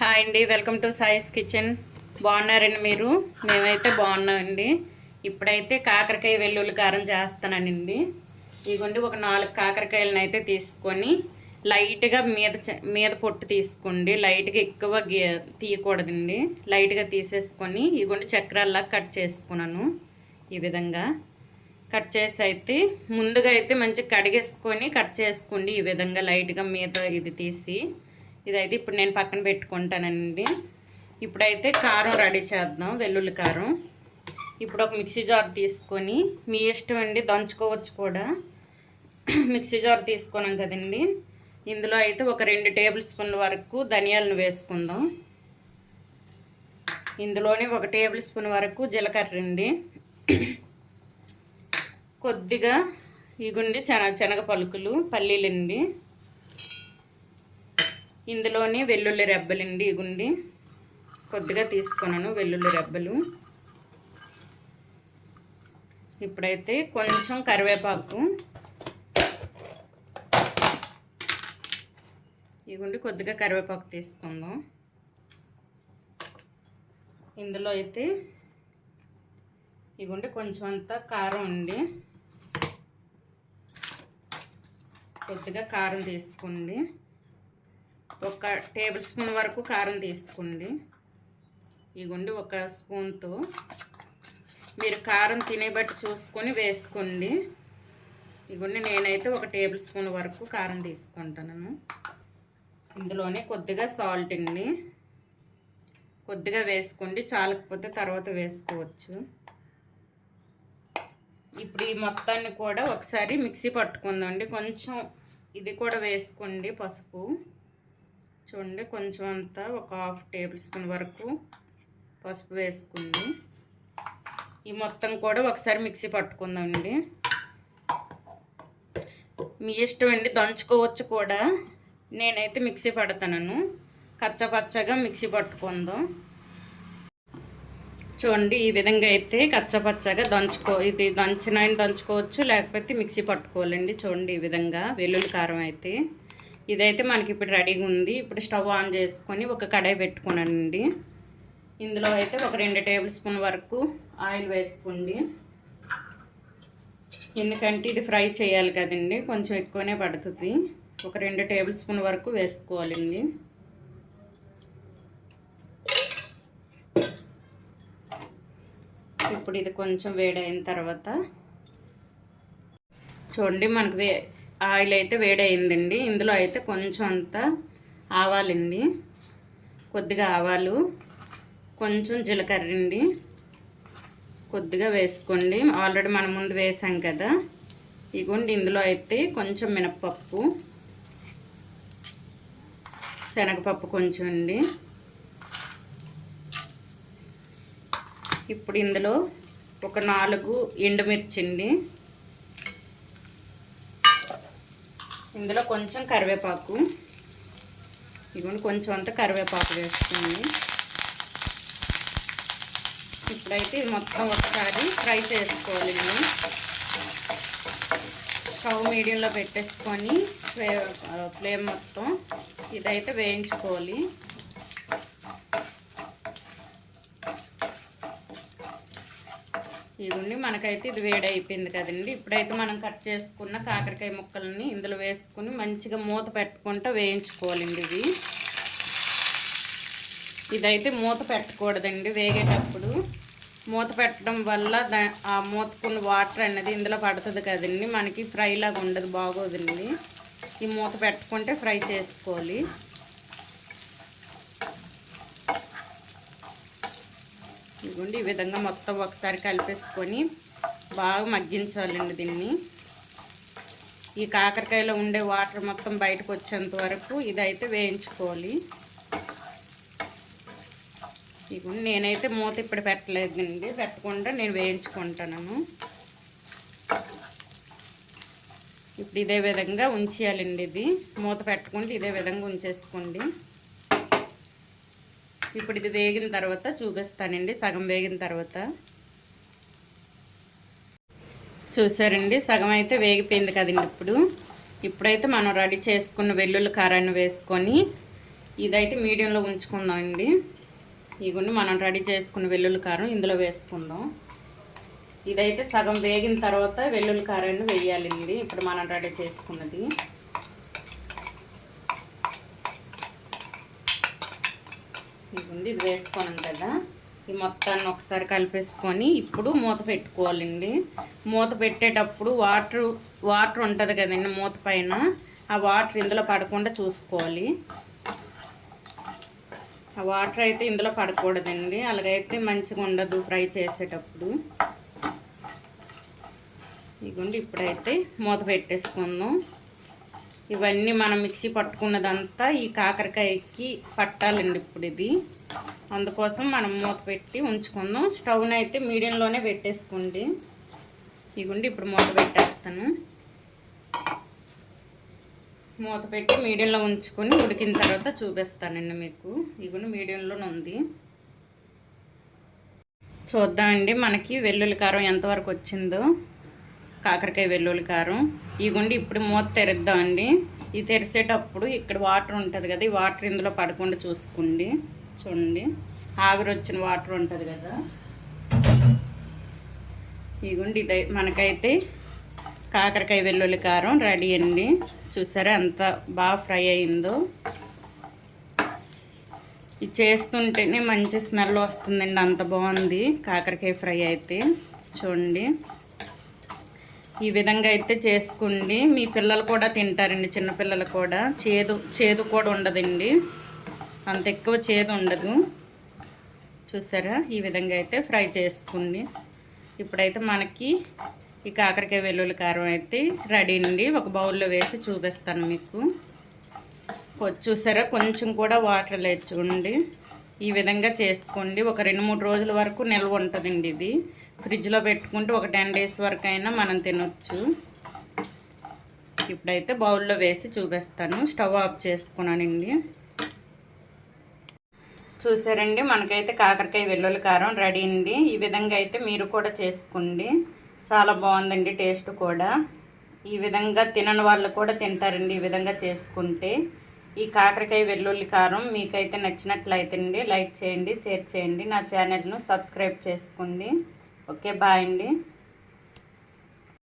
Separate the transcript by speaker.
Speaker 1: Hi అండి welcome to సాయిస్ kitchen. బాగున్నారండి మీరు? మేమైతే బాగున్నామండి. ఇప్పుడైతే కాకరకాయ వెల్లుల్లి కారం చేస్తానండి. ఇదిగోండి ఒక నాలుగు కాకరకాయలను అయితే తీసుకొని లైట్గా మీద మీద పొట్టు తీసుకోండి. లైట్గా ఎక్కువ తీయకూడదండి. లైట్గా తీసేసుకొని ఇదిగోండి చక్రాల్లా కట్ చేసుకున్నాను ఈ విధంగా. కట్ చేసి అయితే ముందుగా అయితే మంచిగా కడిగేసుకొని కట్ చేసుకోండి ఈ విధంగా లైట్గా మీద ఇది తీసి ఇదైతే ఇప్పుడు నేను పక్కన పెట్టుకుంటానండి. ఇప్పుడైతే కారం రెడీ చేద్దాం వెల్లుల్లి కారం. ఇప్పుడు ఒక మిక్సీ జార్ తీసుకొని మీ ఇష్టం అండి దంచుకోవచ్చు కూడా. మిక్సీ జార్ తీసుకున్నాం కదండి. ఇందులో అయితే ఒక రెండు టేబుల్ స్పూన్ల వరకు ధనియాలను వేసుకుందాం. ఇందులోనే ఒక టేబుల్ స్పూన్ వరకు జీలకర్ర అండి. కొద్దిగా ఇగుండి శన శనగ పలుకులు పల్లీలండి. ఇందులోని వెల్లుల్లి రెబ్బలండి ఇగుండి కొద్దిగా తీసుకున్నాను వెల్లుల్లి రెబ్బలు. ఇప్పుడైతే కొంచెం కరివేపాకు. ఇగుండి కొద్దిగా కరివేపాకు తీసుకుందాం. ఇందులో అయితే ఇగుండి కొంచెం అంత కారం అండి. కొద్దిగా కారం తీసుకోండి. ఒక టేబుల్ స్పూన్ వరకు కారం తీసుకోండి. ఇగుండి ఒక స్పూన్తో మీరు కారం తినే బట్టి చూసుకొని వేసుకోండి. ఇగుండి నేనైతే ఒక టేబుల్ స్పూన్ వరకు కారం తీసుకుంటాను. ఇందులోనే కొద్దిగా సాల్ట్ అండి. కొద్దిగా వేసుకోండి చాలకపోతే తర్వాత వేసుకోవచ్చు. ఇప్పుడు ఈ మొత్తాన్ని కూడా ఒకసారి మిక్సీ పట్టుకుందామండి. కొంచెం ఇది కూడా వేసుకోండి పసుపు. చూడండి కొంచెం అంతా ఒక హాఫ్ టేబుల్ స్పూన్ వరకు పసుపు వేసుకుంది. ఈ మొత్తం కూడా ఒకసారి మిక్సీ పట్టుకుందామండి. మీ ఇష్టం అండి దంచుకోవచ్చు కూడా. నేనైతే మిక్సీ పడతాను కచ్చపచ్చగా మిక్సీ పట్టుకుందాం. చూడండి ఈ విధంగా అయితే కచ్చపచ్చగా దంచుకో ఇది దంచిన దంచుకోవచ్చు లేకపోతే మిక్సీ పట్టుకోవాలండి. చూడండి ఈ విధంగా వెల్లుల్లి కారం అయితే. ఇదైతే మనకి ఇప్పుడు రెడీగా ఉంది ఇప్పుడు స్టవ్ ఆన్ చేసుకొని ఒక కడాయి పెట్టుకున్నానండి. ఇందులో అయితే ఒక రెండు టేబుల్ స్పూన్ వరకు ఆయిల్ వేసుకోండి. ఎందుకంటే ఇది ఫ్రై చేయాలి కదండి కొంచెం ఎక్కువనే పడుతుంది. ఒక రెండు టేబుల్ స్పూన్ వరకు వేసుకోవాలండి. ఇప్పుడు ఇది కొంచెం వేడైన తర్వాత చూడండి మనకు వే ఆయిల్ అయితే వేడైందండి ఇందులో అయితే కొంచెం అంత ఆవాలండి. కొద్దిగా ఆవాలు కొంచెం జీలకర్ర అండి కొద్దిగా వేసుకోండి. ఆల్రెడీ మనం ముందు వేసాం కదా. ఇగోండి ఇందులో అయితే కొంచెం మినప్పప్పు శనగపప్పు కొంచెం అండి. ఇప్పుడు ఇందులో ఒక నాలుగు ఎండుమిర్చి అండి. ఇందులో కొంచెం కరివేపాకు. ఇదిగోండి కొంచెం అంత కరివేపాకు వేసుకోండి ఇప్పుడైతే ఇది మొత్తం ఒకసారి ఫ్రై చేసుకోవాలండి స్టవ్ మీడియంలో పెట్టేసుకొని ఫ్లేమ్ మొత్తం ఇదైతే వేయించుకోవాలి. ఇదిగోండి మనకైతే ఇది వేడి అయిపోయింది కదండి. ఇప్పుడైతే మనం కట్ చేసుకున్న కాకరకాయ ముక్కలని ఇందులో వేసుకుని మంచిగా మూత పెట్టుకుంటూ వేయించుకోవాలండి ఇది. ఇదైతే మూత పెట్టకూడదండి వేగేటప్పుడు. మూత పెట్టడం వల్ల దా ఆ మూతకున్న వాటర్ అనేది ఇందులో పడుతుంది కదండి. మనకి ఫ్రై లాగా ఉండదు బాగోదండి. ఈ మూత పెట్టుకుంటే ఫ్రై చేసుకోవాలి. ఇదిగోండి ఈ విధంగా మొత్తం ఒకసారి కలిపేసుకొని బాగా మగ్గించాలండి దీన్ని. ఈ కాకరకాయలో ఉండే వాటర్ మొత్తం బయటకు వచ్చేంత వరకు ఇదైతే వేయించుకోవాలి. ఇదిగోండి నేనైతే మూత ఇప్పుడు పెట్టలేదండి పెట్టకుండా నేను వేయించుకుంటాను. ఇప్పుడు ఇదే విధంగా ఉంచేయాలండి ఇది. మూత పెట్టుకుంటే ఇదే విధంగా ఉంచేసుకోండి. ఇప్పుడు ఇది వేగిన తర్వాత చూపిస్తానండి. సగం వేగిన తర్వాత. చూసారండి? సగం అయితే వేగిపోయింది కదండి ఇప్పుడు. ఇప్పుడైతే మనం రెడీ చేసుకున్న వెల్లుల్లి కారాన్ని వేసుకొని ఇదైతే మీడియంలో ఉంచుకుందామండి. ఇవన్నీ మనం రెడీ చేసుకున్న వెల్లుల్లి కారం ఇందులో వేసుకుందాం. ఇదైతే సగం వేగిన తర్వాత వెల్లుల్లి కారాన్ని వేయాలండి. ఇప్పుడు మనం రెడీ చేసుకున్నది. ఇదిగోండి ఇది వేసుకున్నాం కదా. ఈ మొత్తాన్ని ఒకసారి కలిపేసుకొని ఇప్పుడు మూత పెట్టుకోవాలండి. మూత పెట్టేటప్పుడు వాటర్ వాటర్ ఉంటుంది కదండి మూత పైన. ఆ వాటర్ ఇందులో పడకుండా చూసుకోవాలి. ఆ వాటర్ అయితే ఇందులో పడకూడదండి. అలాగైతే మంచిగా ఉండదు ఫ్రై చేసేటప్పుడు. ఇదిగోండి ఇప్పుడైతే మూత పెట్టేసుకుందాం. ఇవన్నీ మనం మిక్సీ పట్టుకున్నదంతా ఈ కాకరకాయకి పట్టాలండి ఇప్పుడు ఇది. అందుకోసం మనం మూత పెట్టి ఉంచుకుందాం. స్టవ్ని అయితే మీడియంలోనే పెట్టేసుకోండి. ఇగుండి ఇప్పుడు మూత పెట్టేస్తాను. మూత పెట్టి మీడియంలో ఉంచుకొని ఉడికిన తర్వాత చూపిస్తానండి మీకు. ఇగుండి మీడియంలోనే ఉంది. చూద్దామండి మనకి వెల్లుల్లి కారం ఎంతవరకు వచ్చిందో. కాకరకాయ వెల్లుల్లి కారం. ఈ గుండి ఇప్పుడు మూత తెరుద్దామండి. ఇది తెరిసేటప్పుడు ఇక్కడ వాటర్ ఉంటుంది కదా ఈ వాటర్ ఇందులో పడకుండా చూసుకోండి. చూడండి. ఆవిరి వచ్చిన వాటర్ ఉంటుంది కదా. ఈ గుండి ఇది మనకైతే కాకరకాయ వెల్లుల్లి కారం రెడీ అండి. చూసారా ఎంత బాగా ఫ్రై అయిందో. ఇది చేస్తుంటేనే మంచి స్మెల్ వస్తుందండి అంత బాగుంది కాకరకాయ ఫ్రై అయితే. చూడండి. ఈ విధంగా అయితే చేసుకోండి మీ పిల్లలు కూడా తింటారండి చిన్నపిల్లలు కూడా. చేదు చేదు కూడా ఉండదండి. అంత ఎక్కువ చేదు ఉండదు. చూసారా? ఈ విధంగా అయితే ఫ్రై చేసుకోండి ఇప్పుడైతే మనకి ఈ కాకరకాయ వెల్లుల్లి కారం అయితే రెడీ అండి. ఒక బౌల్లో వేసి చూపిస్తాను మీకు. చూసారా? కొంచెం కూడా వాటర్ లేచుకోండి ఈ విధంగా చేసుకోండి. ఒక రెండు మూడు రోజుల వరకు నిల్వ ఉంటుందండి ఇది. ఫ్రిడ్జ్లో పెట్టుకుంటే ఒక టెన్ డేస్ వరకు అయినా మనం తినొచ్చు. ఇప్పుడైతే బౌల్లో వేసి చూపిస్తాను. స్టవ్ ఆఫ్ చేసుకున్నానండి. చూసారండి మనకైతే కాకరకాయ వెల్లుల్లి కారం రెడీ అండి. ఈ విధంగా అయితే మీరు కూడా చేసుకోండి. చాలా బాగుందండి టేస్ట్ కూడా. ఈ విధంగా తినని వాళ్ళు కూడా తింటారండి ఈ విధంగా చేసుకుంటే. ఈ కాకరకాయ వెల్లుల్లి కారం మీకైతే నచ్చినట్లయితే అండి లైక్ చేయండి షేర్ చేయండి. నా ఛానల్ను సబ్స్క్రైబ్ చేసుకోండి. ఓకే బాయ్ అండి.